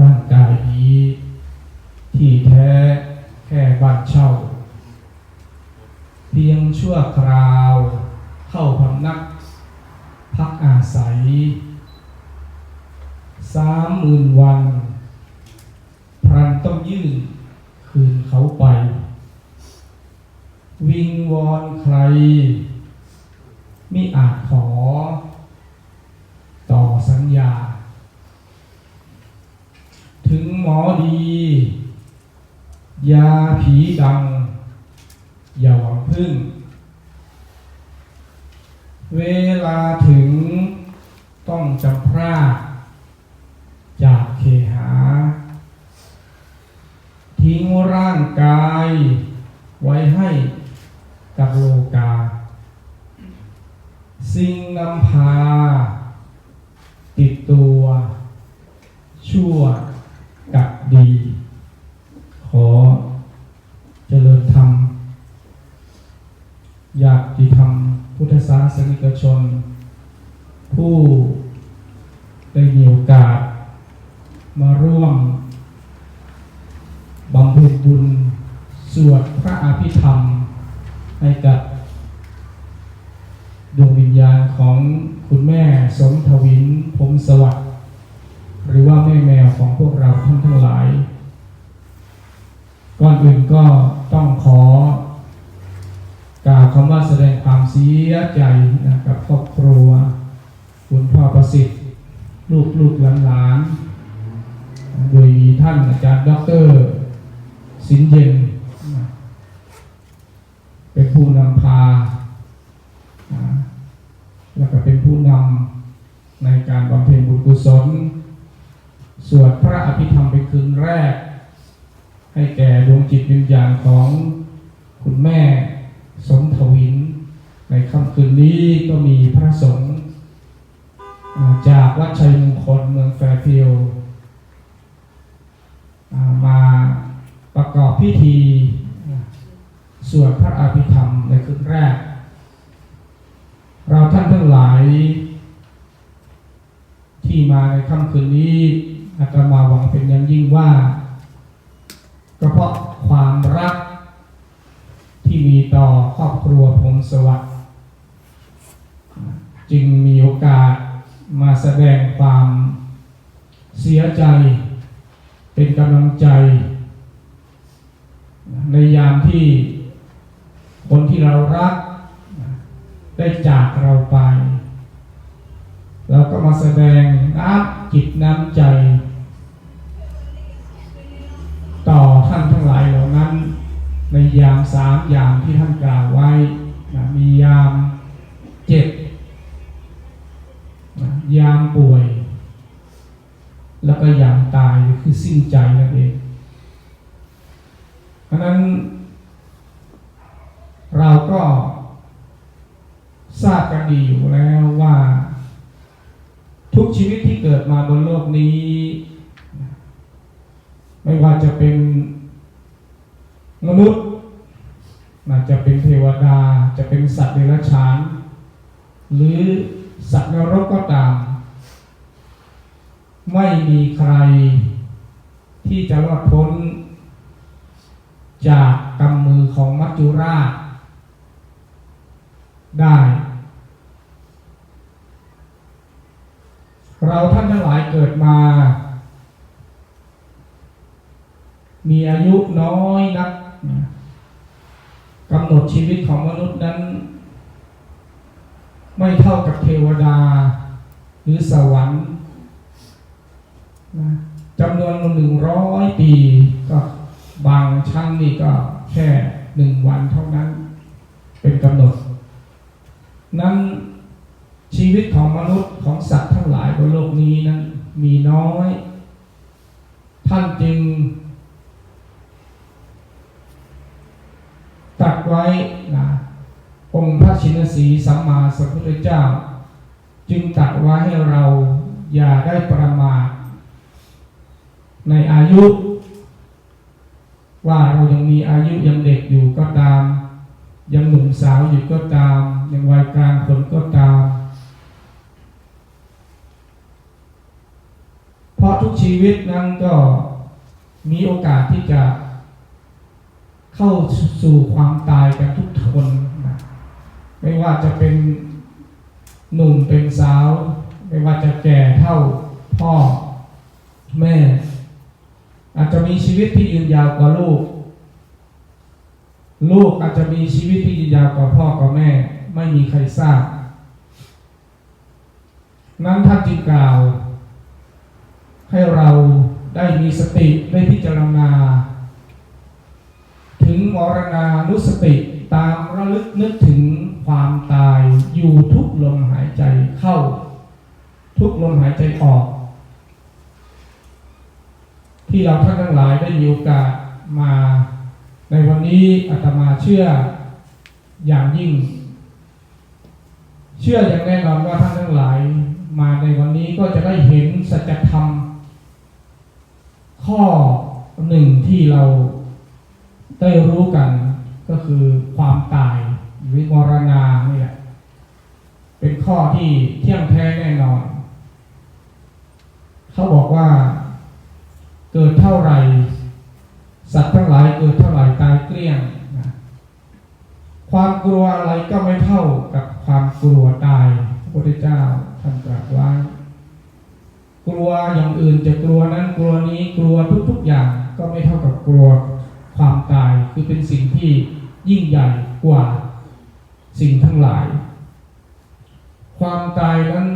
ร่างกายนี้ ที่แท้แค่บ้านเช่า เพียงชั่วคราว เข้าพำนัก พักอาศัยสามหมื่นวัน พรันต้องยื่นคืนเขาไป วิงวอนใครมิอาจขอ ต่อสัญญา ถึงหมอดี ยาผีดัง อย่าหวังพึ่ง เวลาถึงต้องจำพรากจากเคหา ทิ้งร่างกายไว้ให้กับโลกา สิ่งนำพา ติดตัว ชั่วกับดี ขอเจริญธรรม อยากที่ทำ สนิกชน ผู้ได้มีโอกาส มาร่วมบำเพ็ญบุญ สวดพระอภิธรรม ให้กับดวงวิญญาณของคุณแม่สมทวินพมสวัสดิ์หรือว่าแม่แมวของพวกเราท่านทั้งหลาย ก่อนอื่นก็ต้องขอกล่าวคำว่าแสดงความ เสียใจนะกับครอบครัว คุณพ่อประสิทธิ์ ลูกลูกหลานหลานๆโดยมีท่านอาจารย์ด็อกเตอร์สินเย็น เป็นผู้นำพา แล้วก็เป็นผู้นำในการบำเพ็ญบุญกุศล สวดพระอภิธรรมเป็นคืนแรก ให้แก่ดวงจิตวิญญาณของคุณแม่สมทวิน ในค่ำคืนนี้ก็มีพระสงฆ์จากวัดชัยมงคลเมืองแฟร์ฟิลมาประกอบพิธีสวดพระอภิธรรมในคืนแรก เราท่านทั้งหลาย ที่มาในค่ำคืนนี้อาตมาหวังเป็นอย่างยิ่งว่าก็เพราะความรักที่มีต่อครอบครัวพงสวัสดิ์ จึงมีโอกาสมาแสดงความเสียใจ เป็นกำลังใจ ยามป่วย แล้วก็ยามตายคือสิ้นใจนั่นเองเพราะนั้น เราก็ทราบกันดีอยู่แล้วว่า ทุกชีวิตที่เกิดมาบนโลกนี้ ไม่ว่าจะเป็นมนุษย์อาจจะเป็นเทวดาจะเป็นสัตว์เดรัจฉาน หรือ สัตว์นรกก็ตาม ไม่มีใครที่จะรอดพ้น จากกำมือของมัจจุราช ได้ เราท่านทั้งหลายเกิดมา มีอายุน้อยนักนะกำหนดชีวิตของมนุษย์นั้น ไม่เท่ากับเทวดา หรือสวรรค์นะจำนวนหนึ่งร้อยปีก็บางชั้นนี่ก็แค่หนึ่งวันเท่านั้น เป็นกำหนด นั้นชีวิตของมนุษย์ของสัตว์ทั้งหลายบนโลกนี้นั้นมีน้อย ท่านจึง ตรัดไว้นะองค์พระชินสีสัมมาสัมพุท ธเจ้า จึงตรัดไว้ให้เราอย่าได้ประมาทในอายุ ว่าเรายังมีอายุยังเด็กอยู่ก็ตาม ยังหนุ่มสาวอยู่ก็ตาม ยังวัยกลางคนก็ตาม เพราะทุกทุกชีวิตนั้นก็มีโอกาสที่จะเข้าสู่ความตายกันทุกคนนะไม่ว่าจะเป็น หนุ่มเป็นสาว ไม่ว่าจะแก่เท่าพ่อแม่ อาจจะมีชีวิตที่ยืนยาวกว่าลูก ลูกอาจจะมีชีวิตที่ยืนยาวกว่าพ่อกว่าแม่ ไม่มีใครทราบ นั้นท่านจึงกล่าว ให้เราได้มีสติได้พิจารณา ถึงมรณานุสติตามระลึกนึกถึง ความตายอยู่ทุกลมหายใจเข้า ทุกลมหายใจออก ที่เราท่านทั้งหลายได้มีโอกาสมาในวันนี้อาตมาเชื่ออย่างยิ่ง เชื่ออย่างแน่นอนว่าท่านทั้งหลายมาในวันนี้ก็จะได้เห็นสัจธรรม ข้อหนึ่งที่เราได้รู้กันก็คือความตาย หรือมรณานี่แหละเป็นข้อที่เที่ยงแท้แน่นอน เขาบอกว่า เกิดเท่าไหร่ สัตว์ทั้งหลายเกิดเท่าไหร่ตายเกลี้ยงนะความกลัวอะไรก็ไม่เท่ากับความกลัวตายพระพุทธเจ้าท่านตรัสไว้กลัวอย่างอื่นจะกลัวนั้นกลัวนี้กลัวทุก ๆอย่างก็ไม่เท่ากับกลัวความตายคือเป็นสิ่งที่ยิ่งใหญ่กว่า สิ่งทั้งหลาย ความตายนั้น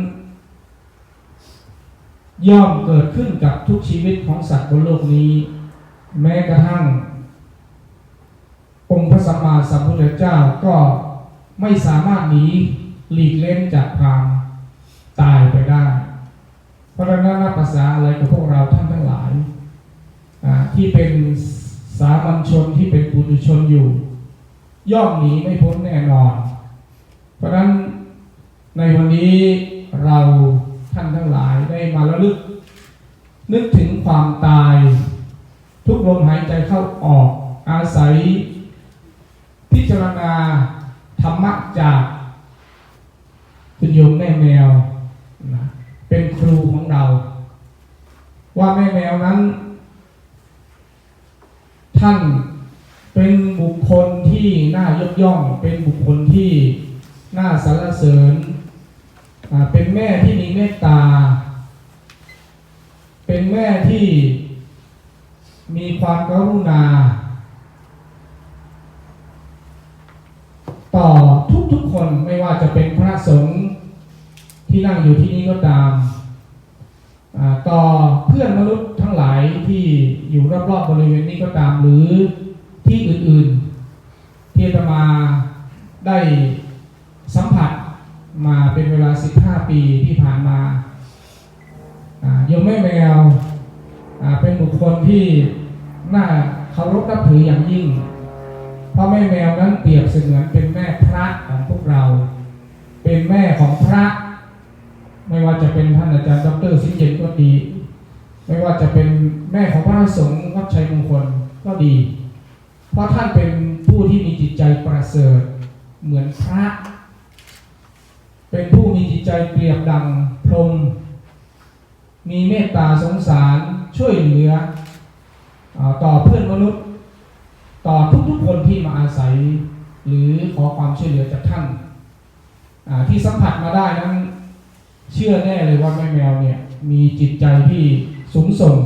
ย่อมเกิดขึ้นกับทุกชีวิตของสัตว์บนโลกนี้ แม้กระทั่ง องค์พระสัมมาสัมพุทธเจ้าก็ไม่สามารถหนีหลีกเล่นจากความตายไปได้ เพราะนั้นนับภาษาอะไรกับพวกเราท่านทั้งหลาย ที่เป็นสามัญชนที่เป็นปุถุชนอยู่ ย่อมหนีไม่พ้นแน่นอน เพราะฉะนั้นในวันนี้เราท่านทั้งหลายได้มาระลึก นึกถึงความตาย ทุกลมหายใจเข้าออกอาศัย พิจารณาธรรมะจากคุณโยมแม่แมวนะเป็นครูของเรา ว่าแม่แมวนั้น ท่านเป็นบุคคล ที่น่ายกย่อง เป็นบุคคลที่น่าสรรเสริญ เป็นแม่ที่มีเมตตา เป็นแม่ที่มีความกรุณา ต่อทุกๆคนไม่ว่าจะเป็นพระสงฆ์ที่นั่งอยู่ที่นี่ก็ตามต่อเพื่อนมนุษย์ทั้งหลายที่อยู่รอบๆบริเวณนี้ก็ตามหรือที่อื่นๆ ที่ตมาได้สัมผัสมาเป็นเวลา 15 ปีที่ผ่านมาโยมแม่แมวเป็นบุคคลที่น่าเคารพนับถืออย่างยิ่ง เพราะแม่แมวนั้นเปรียบเสมือนเป็นแม่พระของพวกเรา เป็นแม่ของพระ ไม่ว่าจะเป็นท่านอาจารย์ดรสิงเจนก็ดี ไม่ว่าจะเป็นแม่ของพระสงฆ์วัดชัยมงคลก็ดี เพราะท่านเป็นผู้ที่มีจิตใจประเสริฐเหมือนพระ เป็นผู้มีจิตใจเปรียบดังพรหมมีเมตตาสงสารช่วยเหลืออต่อเพื่อนมนุษย์ ต่อทุกๆคนที่มาอาศัย หรือขอความช่วยเหลือจากท่านที่สัมผัสมาได้นั้น เชื่อแน่เลยว่าแม่แมวเนี่ยมีจิตใจที่สูงส่ง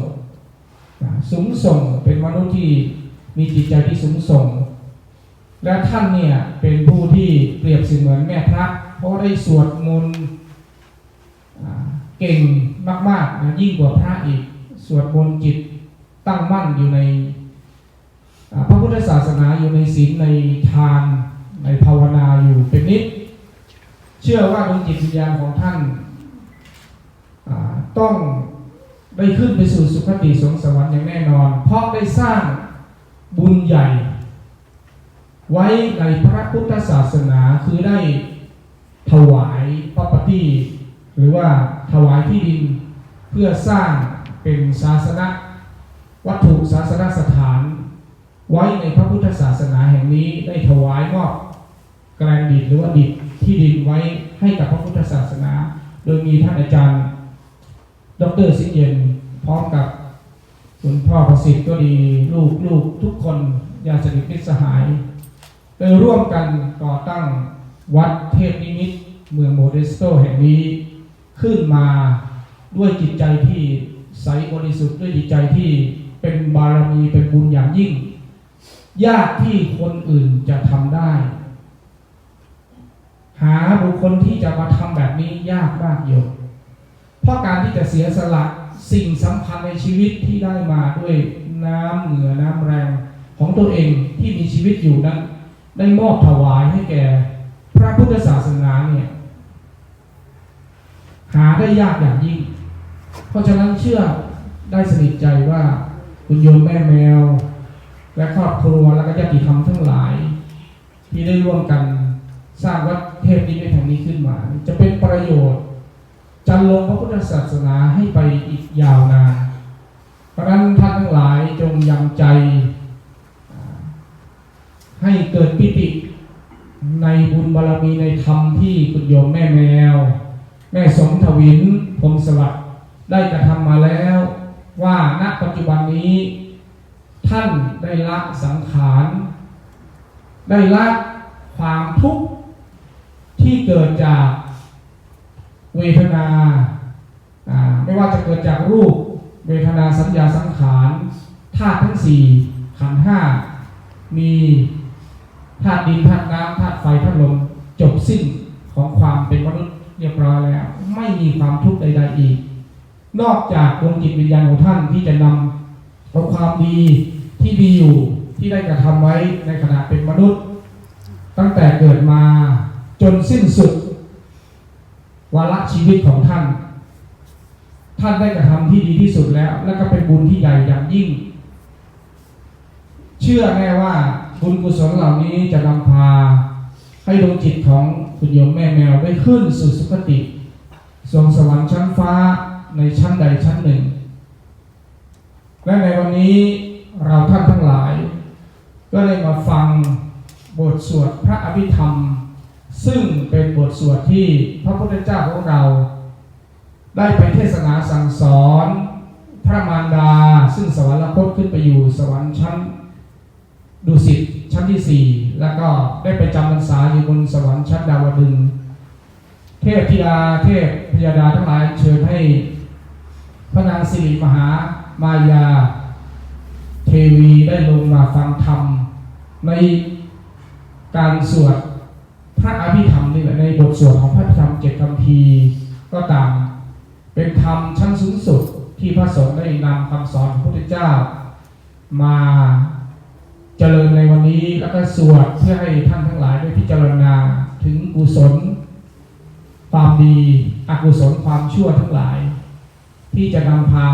สูงส่งเป็นมนุษย์ที่ มีจิตใจที่สูงส่ง และท่านเนี่ยเป็นผู้ที่เปรียบเสมือนแม่พระเพราะได้สวดมนต์เก่งมากๆนะยิ่งกว่าพระอีก สวดมนต์จิตตั้งมั่นอยู่ในพระพุทธศาสนาอยู่ในศีลในทานในภาวนาอยู่เป็นนิด เชื่อว่าดวงจิตวิญญาณของท่านต้องได้ขึ้นไปสู่สุคติสงสวรรค์อย่างแน่นอน เพราะได้สร้าง บุญใหญ่ ไว้ในพระพุทธศาสนาคือได้ถวายพระปฏิหรือว่าถวายที่ดินเพื่อสร้างเป็นศาสนาวัตถุศาสนสถาน ไว้ในพระพุทธศาสนาแห่งนี้ได้ถวายมอบแกลงดินหรือว่าดิบที่ดินไว้ให้กับพระพุทธศาสนา โดยมีท่านอาจารย์ ดรสิงเย็นพร้อมกับ คุณพ่อประสิทธิ์ก็ดีลูกลูกทุกคนญาติสนิทมิตรสหายได้ร่วมกันก่อตั้งวัดเทพนิมิตเมืองโมเดสโตแห่งนี้ ขึ้นมาด้วยจิตใจที่ใสบริสุทธิ์ด้วยจิตใจที่เป็นบารมีเป็นบุญอย่างยิ่ง ยากที่คนอื่นจะทำได้ หาบุคคลที่จะมาทำแบบนี้ยากมากโยมเพราะการที่จะเสียสละ สิ่งสำคัญในชีวิตที่ได้มาด้วยน้ำเหงื่อน้ำแรงของตัวเองที่มีชีวิตอยู่นั้น ได้มอบถวายให้แก่ พระพุทธศาสนาเนี่ยหาได้ยากอย่างยิ่ง เพราะฉะนั้นเชื่อได้สนิทใจว่าคุณโยมแม่แมว และครอบครัวและก็ญาติธรรมทั้งหลาย ที่ได้ร่วมกันสร้างวัดเทพนิมิตแห่งนี้ขึ้นมา จะเป็นประโยชน์ จะลงพระพุทธศาสนาให้ไปอีกยาวนาน เพราะนั้นท่านทั้งหลายจงยังใจ ให้เกิดปิติในบุญบารมีในธรรมที่คุณโยมแม่แมว แม่สมทวินพรมสวัสดิ์ได้กระทำมาแล้ว ว่าณปัจจุบันนี้ ท่านได้ละสังขาร ได้ละความทุกข์ที่เกิดจาก เวทนาไม่ว่าจะเกิดจากรูป เวทนาสัญญาสังขารธาตุทั้งสี่ขันธ์ห้ามีธาตุดินธาตุน้ำธาตุไฟธาตุลมจบสิ้นของความเป็นมนุษย์เรียบร้อยแล้ว ไม่มีความทุกข์ใด ๆอีก นอกจากดวงจิตวิญญาณของท่านที่จะนำเอาความดีที่มีอยู่ที่ได้กระทำไว้ในขณะเป็นมนุษย์ ตั้งแต่เกิดมาจนสิ้นสุด วาระชีวิตของท่าน ท่านได้กระทำที่ดีที่สุดแล้ว และก็เป็นบุญที่ใหญ่อย่างยิ่ง เชื่อแน่ว่าบุญกุศลเหล่านี้จะนำพาให้ดวงจิตของคุณโยมแม่แมวได้ขึ้นสู่สุคติสวงสวรรค์ชั้นฟ้าในชั้นใดชั้นหนึ่ง และในวันนี้เราท่านทั้งหลาย ก็ได้มาฟังบทสวดพระอภิธรรม ซึ่งเป็นบทสวดที่พระพุทธเจ้าของเรา ได้ไปเทศนาสั่งสอน พระมารดา ซึ่งสวรรคตขึ้นไปอยู่สวรรค์ชั้นดุสิตชั้นที่สี่แล้วก็ได้ไปจำพรรษาอยู่บนสวรรค์ชั้นดาวดึงเทพธิดาเทพพยาดาทั้งหลายเชิญให้พระนางสิริมหามายา เทวีได้ลงมาฟังธรรมในการสวด พระอภิธรรมนี่แหละในบทสวดของพระอภิธรรมเจ็ดคำพีก็ตาม เป็นธรรมชั้นสูงสุดที่พระสงฆ์ได้นำคำสอนของพระพุทธเจ้า มาเจริญในวันนี้แล้วก็สวดเพื่อให้ท่านทั้งหลายได้พิจารณาถึงกุศล ความดีอกุศลความชั่วทั้งหลาย ที่จะนำพา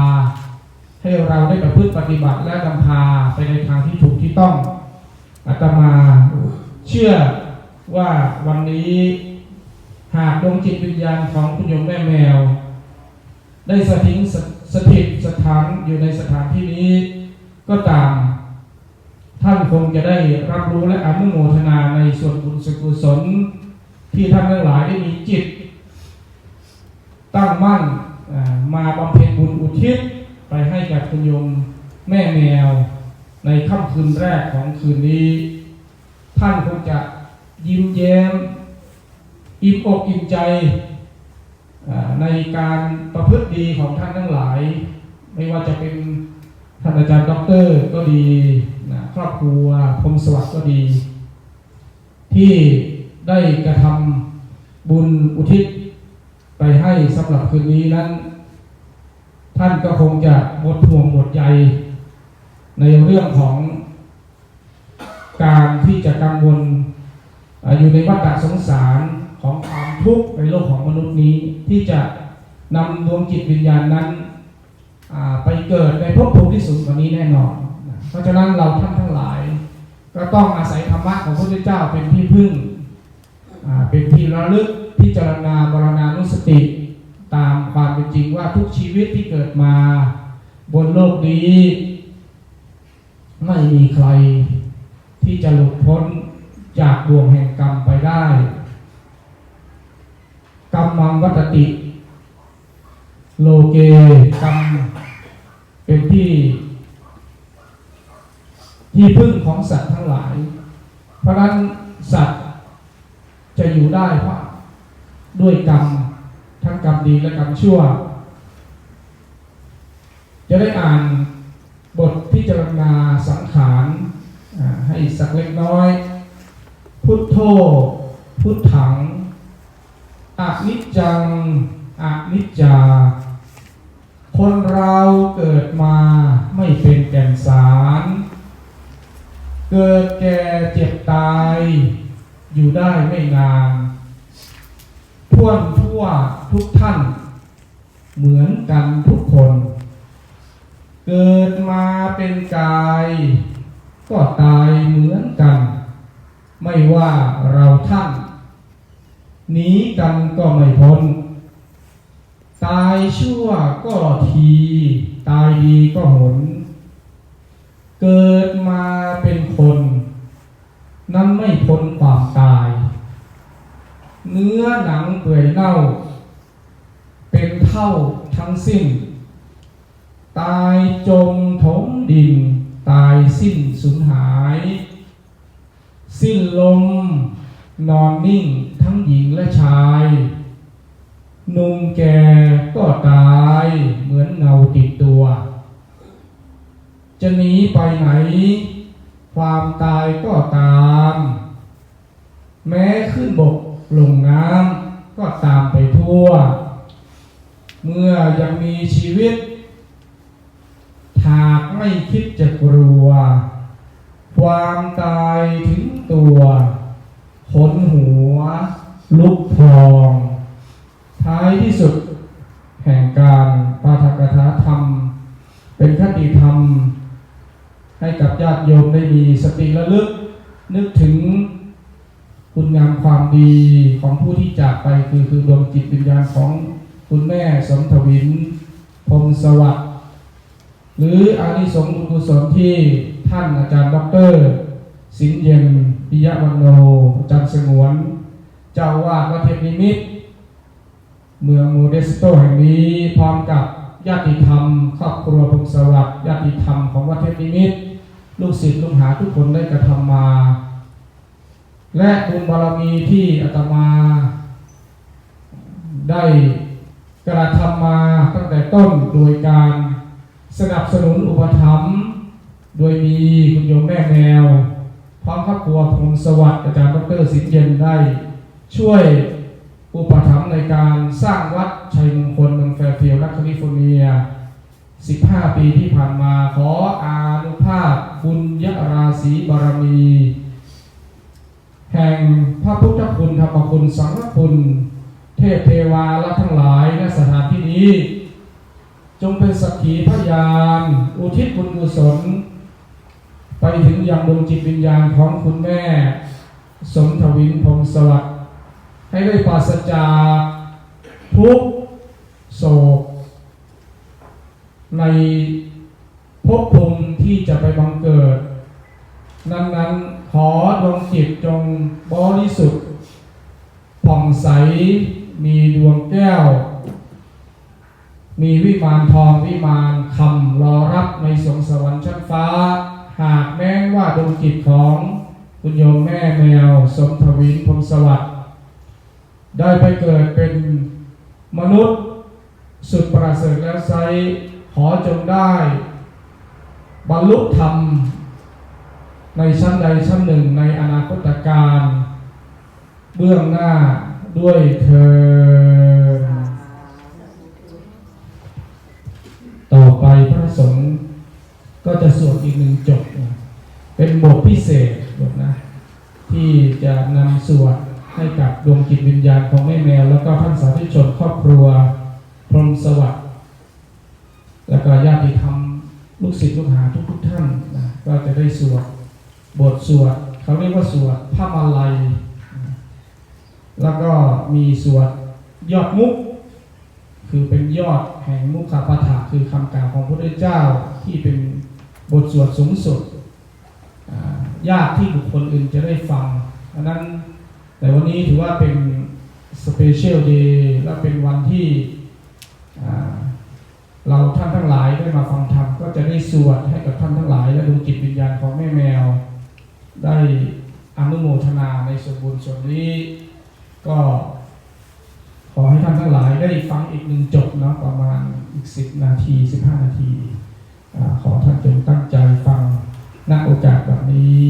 ให้เราได้ประพฤติปฏิบัติและนำพาไปในทางที่ถูกที่ต้องอาตมาเชื่อ ว่าวันนี้หากดวงจิตวิญญาณของคุณโยมแม่แมว ได้สถิงสถิตสถานอยู่ในสถานที่นี้ก็ตาม ท่านคงจะได้รับรู้และอนุโมทนาในส่วนบุญสกุศลที่ท่านทั้งหลายได้มีจิต ตั้งมั่นมาบำเพ็ญบุญอุทิศไปให้กับคุณโยมแม่แมว ในค่ำคืนแรกของคืนนี้ ท่านคงจะ ยิ้มแย้ม อิ่มอกอิ่มใจในการประพฤติดีของท่านทั้งหลาย ไม่ว่าจะเป็นท่านอาจารย์ด็อกเตอร์ก็ดีนะครอบครัวพรมสวัสดิ์ก็ดี ที่ได้กระทำบุญอุทิศไปให้สำหรับคืนนี้นั้น ท่านก็คงจะหมดห่วงหมดใยในเรื่องของการที่จะกังวล อยู่ในวัฏสงสารของความทุกข์ในโลกของมนุษย์นี้ที่จะนำดวงจิตวิญญาณนั้นไปเกิดในภพภูมิที่สูงกว่านี้แน่นอน เพราะฉะนั้นเราท่านทั้งหลาย ก็ต้องอาศัยธรรมะของพระพุทธเจ้าเป็นที่พึ่งเป็นที่ระลึกพิจารณาบรณานุสติ ตามความเป็นจริงว่าทุกชีวิตที่เกิดมาบนโลกนี้ ไม่มีใครที่จะหลุดพ้น จากบ่วงแห่งกรรมไปได้กรรมังวัตติ โลเกกรรมเป็นที่ ที่พึ่งของสัตว์ทั้งหลาย เพราะนั้นสัตว์จะอยู่ได้เพราะด้วยกรรมทั้งกรรมดีและกรรมชั่ว จะได้อ่านบทพิจารณาสังขารให้สักเล็กน้อย พุทโธ พุทถังอนิจจังอนิจจา คนเราเกิดมาไม่เป็นแก่นสาร เกิดแก่เจ็บตาย อยู่ได้ไม่นานท่วนทั่วทุกท่าน เหมือนกันทุกคน เกิดมาเป็นกาย ก็ตายเหมือนกัน ไม่ว่าเราท่านหนีกันก็ไม่พ้น ตายชั่วก็ที ตายดีก็หน เกิดมาเป็นคน นั้นไม่พ้นความตาย เนื้อหนังเปื่อยเน่า เป็นเท่าทั้งสิ้น ตายจมถมดิน ตายสิ้นสูญหาย สิ้นลม นอนนิ่งทั้งหญิงและชาย นุ่มแก่ก็ตายเหมือนเงาติดตัว จะหนีไปไหน ความตายก็ตาม แม้ขึ้นบกลงน้ำก็ตามไปทั่ว เมื่อยังมีชีวิต หากไม่คิดจะกลัว ความตายถึงตัวขนหัว ลุกพอง ท้ายที่สุดแห่งการปาฐกถาธรรม เป็นคติธรรม ให้กับญาติโยมได้มีสติระลึก นึกถึงคุณงามความดีของผู้ที่จากไปคือคือดวงจิตวิญญาณของคุณแม่สมทวินพรมสวัสดิ์หรืออานิสงส์กุศลที่ ท่านอาจารย์ด็อกเตอร์สินเย็นปิยวันโนอาจารย์สงวน เจ้าวาดวัดเทพนิมิตรเมืองโมเดสโตแห่งนี้พร้อมกับญาติธรรม ครอบครัวพงศวัสดิ์ญาติธรรมของวัดเทพนิมิตรลูกศิษย์ลูกหาทุกคนได้กระทำมา และบุญบารมีที่อาตมา ได้กระทำมาตั้งแต่ต้นโดยการสนับสนุนอุปถัมภ์ โดยมีคุณโยมแม่แมว พร้อมครอบครัวพงศวัสดิ์อาจารย์ดรสินเย็นได้ ช่วยอุปถัมภ์ในการสร้างวัดชัยมงคลเมืองแฟร์ฟิลด์รัฐแคลิฟอร์เนีย 15 ปีที่ผ่านมาขออานุภาพบุญยราศีบารมี แห่งพระพุทธคุณธรรมคุณสังฆคุณ เทพเทวาและทั้งหลายณสถานที่นี้ จงเป็นสักขีพยาน อุทิศบุญกุศล ไปถึงยังดวงจิตวิญญาณของคุณแม่ สมทวินพงศสวัสดิ์ให้ได้ปราศจากทุกโศก ในภพภูมิที่จะไปบังเกิด นั้นๆขอดวงจิตจงบริสุทธิ์ผ่องใสมีดวงแก้ว มีวิมานทองวิมานคำรอรับในสวงสวรรค์ชั้นฟ้าากแม้ว่าดวงจิตของคุณโยมแม่แมว สมทวินพรมสวัสดิ์ได้ไปเกิดเป็นมนุษย์สุดประเสริฐแล้วไซร้ขอจงได้ บรรลุธรรม ในชั้นใดชั้นหนึ่งในอนาคตการ เบื้องหน้าด้วยเธอ เศษบทนะที่จะนำสวดให้กับดวงจิตวิญญาณของแม่แมว แล้วก็ท่านสาธุชนครอบครัวพรหมสวัสดิ์แล้วก็ญาติธรรมลูกศิษย์ลูกหาทุกๆท่านนะก็จะได้สวดบทสวดเขาเรียกว่าสวดพระมาลัย แล้วก็มีสวดยอดมุก คือเป็นยอดแห่งมุขปาฐะคือคำกล่าวของพระพุทธเจ้าที่เป็นบทสวดสูงสุด ยากที่บุคคลอื่นจะได้ฟังอันนั้นแต่วันนี้ถือว่าเป็นสเปเชียลเดย์และเป็นวันที่เราท่านทั้งหลายได้มาฟังธรรมก็จะได้สวดให้กับท่านทั้งหลาย และดวงจิตวิญญาณของแม่แมว ได้อนุโมทนาในส่วนบุญส่วนนี้ ก็ขอให้ท่านทั้งหลายได้ฟังอีกหนึ่งจบเนาะประมาณอีกสิบนาทีสิบห้านาทีอขอท่านจงตั้งใจฟัง ณโอกาสแบบนี้